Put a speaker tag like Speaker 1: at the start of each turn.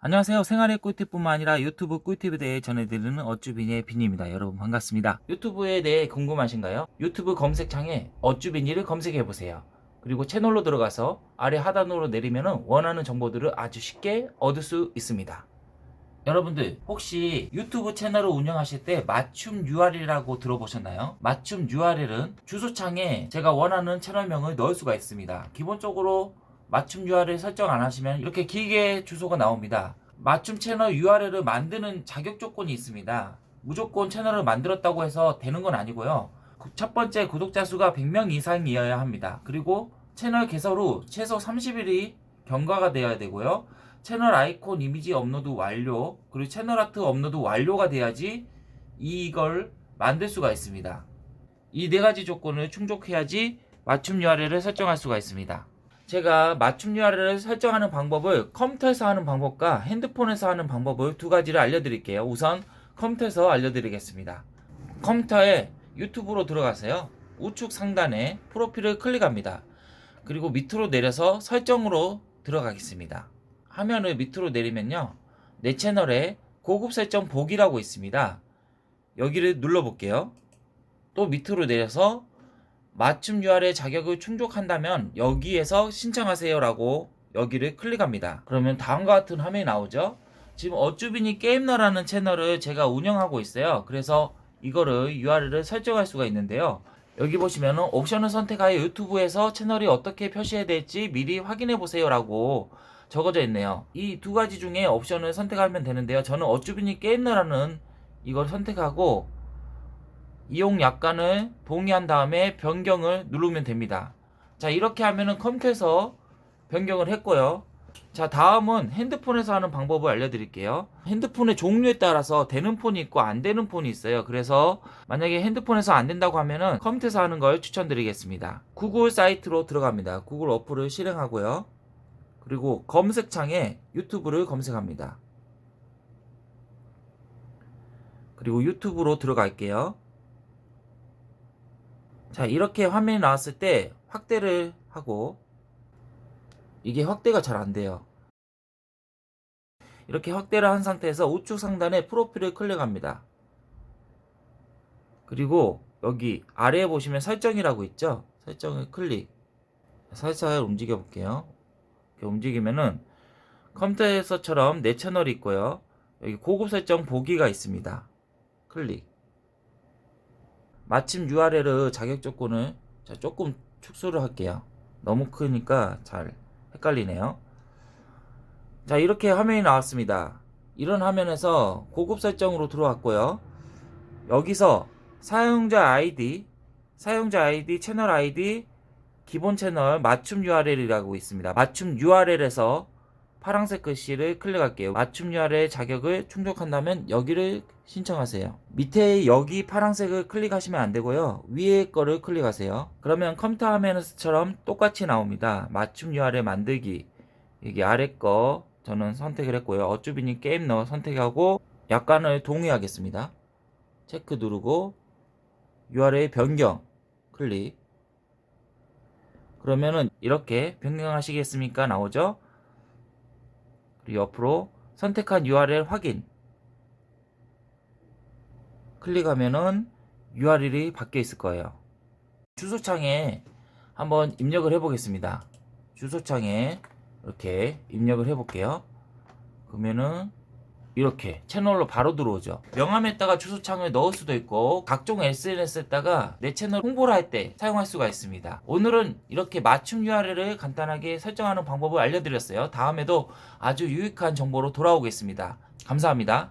Speaker 1: 안녕하세요. 생활의 꿀팁뿐만 아니라 유튜브 꿀팁에 대해 전해드리는 어쭈비니의 비니입니다. 여러분 반갑습니다. 유튜브에 대해 궁금하신가요? 유튜브 검색창에 어쭈비니를 검색해보세요. 그리고 채널로 들어가서 아래 하단으로 내리면 원하는 정보들을 아주 쉽게 얻을 수 있습니다. 여러분들 혹시 유튜브 채널을 운영하실 때 맞춤 URL이라고 들어보셨나요? 맞춤 URL은 주소창에 제가 원하는 채널명을 넣을 수가 있습니다. 기본적으로 맞춤 URL 설정 안 하시면 이렇게 길게 주소가 나옵니다. 맞춤 채널 URL을 만드는 자격 조건이 있습니다. 무조건 채널을 만들었다고 해서 되는 건 아니고요. 구- 첫 번째 구독자 수가 100명 이상이어야 합니다. 그리고 채널 개설 후 최소 30일이 경과가 되어야 되고요. 채널 아이콘 이미지 업로드 완료, 그리고 채널 아트 업로드 완료가 돼야지 이걸 만들 수가 있습니다. 이 네 가지 조건을 충족해야지 맞춤 URL을 설정할 수가 있습니다. 제가 맞춤 URL을 설정하는 방법을 컴퓨터에서 하는 방법과 핸드폰에서 하는 방법을 두 가지를 알려드릴게요. 우선 컴퓨터에서 알려드리겠습니다. 컴퓨터에 유튜브로 들어가세요. 우측 상단에 프로필을 클릭합니다. 그리고 밑으로 내려서 설정으로 들어가겠습니다. 화면을 밑으로 내리면요. 내 채널에 고급 설정 보기라고 있습니다. 여기를 눌러볼게요. 또 밑으로 내려서 맞춤 URL 자격을 충족한다면 여기에서 신청하세요라고 여기를 클릭합니다. 그러면 다음과 같은 화면이 나오죠. 지금 어쭈비니 게임너라는 채널을 제가 운영하고 있어요. 그래서 이거를 URL을 설정할 수가 있는데요. 여기 보시면은 옵션을 선택하여 유튜브에서 채널이 어떻게 표시해야 될지 미리 확인해 보세요라고 적어져 있네요. 이 두 가지 중에 옵션을 선택하면 되는데요. 저는 어쭈비니 게임너라는 이걸 선택하고 이용 약관을 동의한 다음에 변경을 누르면 됩니다. 자, 이렇게 하면은 컴퓨터에서 변경을 했고요. 자, 다음은 핸드폰에서 하는 방법을 알려드릴게요. 핸드폰의 종류에 따라서 되는 폰이 있고 안 되는 폰이 있어요. 그래서 만약에 핸드폰에서 안 된다고 하면은 컴퓨터에서 하는 걸 추천드리겠습니다. 구글 사이트로 들어갑니다. 구글 어플을 실행하고요. 그리고 검색창에 유튜브를 검색합니다. 그리고 유튜브로 들어갈게요. 자, 이렇게 화면이 나왔을 때 확대를 하고 이게 확대가 잘 안 돼요. 이렇게 확대를 한 상태에서 우측 상단에 프로필을 클릭합니다. 그리고 여기 아래에 보시면 설정이라고 있죠? 설정을 클릭. 살살 움직여 볼게요. 이렇게 움직이면은 컴퓨터에서처럼 내 채널이 있고요. 여기 고급 설정 보기가 있습니다. 클릭. 마침 URL을 자격 조건을 자, 조금 축소를 할게요. 너무 크니까 잘 헷갈리네요. 자, 이렇게 화면이 나왔습니다. 이런 화면에서 고급 설정으로 들어왔고요. 여기서 사용자 아이디, 사용자 아이디, 채널 아이디, 기본 채널 맞춤 URL이라고 있습니다. 맞춤 URL에서 파란색 글씨를 클릭할게요. 맞춤 URL 자격을 충족한다면 여기를 신청하세요. 밑에 여기 파란색을 클릭하시면 안 되고요. 위에 거를 클릭하세요. 그러면 컴퓨터 화면에서처럼 똑같이 나옵니다. 맞춤 URL 만들기. 여기 아래 거 저는 선택을 했고요. 어쭈비니 게임 넣어 선택하고 약관을 동의하겠습니다. 체크 누르고 URL 변경 클릭. 그러면은 이렇게 변경하시겠습니까? 나오죠? 옆으로 선택한 URL 확인 클릭하면은 URL이 바뀌어 있을 거예요. 주소창에 한번 입력을 해 보겠습니다. 주소창에 이렇게 입력을 해 볼게요. 그러면은 이렇게 채널로 바로 들어오죠. 명함에다가 주소창을 넣을 수도 있고 각종 SNS에다가 내 채널 홍보를 할 때 사용할 수가 있습니다. 오늘은 이렇게 맞춤 URL을 간단하게 설정하는 방법을 알려드렸어요. 다음에도 아주 유익한 정보로 돌아오겠습니다. 감사합니다.